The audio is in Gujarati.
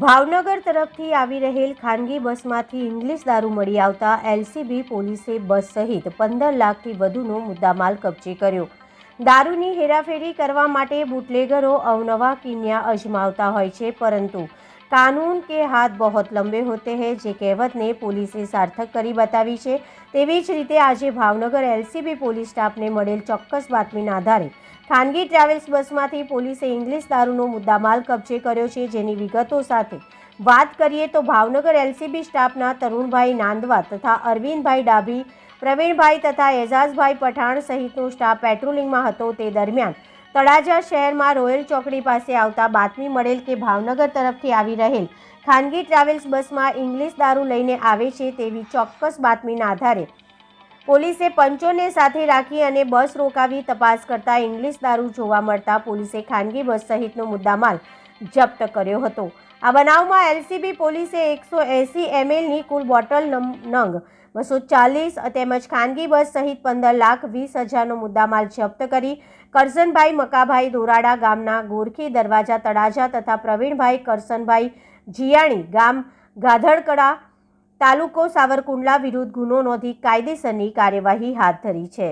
ભાવનગર તરફથી આવી રહેલ ખાનગી બસમાંથી ઇંગ્લિશ દારૂ મળી આવતા એલસીબી પોલીસે બસ સહિત પંદર લાખથી વધુનો મુદ્દામાલ કબજે કર્યો. દારૂની હેરાફેરી કરવા માટે બુટલેગરો અવનવા કિન્યા અજમાવતા હોય છે, પરંતુ કાનૂન કે હાથ બહોત લંબે હોતે હૈ, જે કહેવતને પોલીસે સાર્થક કરી બતાવી છે. તેવી જ રીતે આજે ભાવનગર એલસીબી પોલીસ સ્ટાફને મળેલ ચોક્કસ બાતમીના આધારે ખાનગી ટ્રાવેલ્સ બસમાંથી પોલીસે ઇંગ્લિશ દારૂનો મુદ્દામાલ કબજે કર્યો છે. જેની વિગતો સાથે વાત કરીએ તો ભાવનગર એલસીબી સ્ટાફના તરુણભાઈ નાંદવા તથા અરવિંદભાઈ ડાભી, પ્રવીણભાઈ તથા એઝાઝભાઈ પઠાણ સહિતનો સ્ટાફ પેટ્રોલિંગમાં હતો. તે દરમિયાન તળાજા શહેરમાં રોયલ ચોકડી પાસે આવતા બાતમી મળેલ કે ભાવનગર તરફથી આવી રહેલ ખાનગી ટ્રાવેલ્સ બસમાં ઇંગ્લિશ દારૂ લઈને આવે છે તેવી ચોક્કસ બાતમીના આધારે. પોલીસે પંચોને સાથે રાખી અને બસ રોકાવી તપાસ કરતા ઇંગ્લિશ દારૂ જોવા મળતા પોલીસે ખાનગી બસ સહિતનો મુદ્દામાલ જપ્ત કર્યો હતો. આ બનાવમાં એલસીબી પોલીસે એકસો એંસી એમએલની કુલ બોટલ નંગ બસો ચાલીસ તેમજ ખાનગી બસ સહિત પંદર લાખ વીસ હજારનો મુદ્દામાલ જપ્ત કરી કરસનભાઈ મકાભાઈ દોરાડા ગામના ગોરખી દરવાજા તળાજા તથા પ્રવીણભાઈ કરસનભાઈ જીયાણી ગામ ગાધડકડા તાલુકો સાવરકુંડલા વિરુદ્ધ ગુનો નોંધી કાયદેસરની કાર્યવાહી હાથ ધરી છે.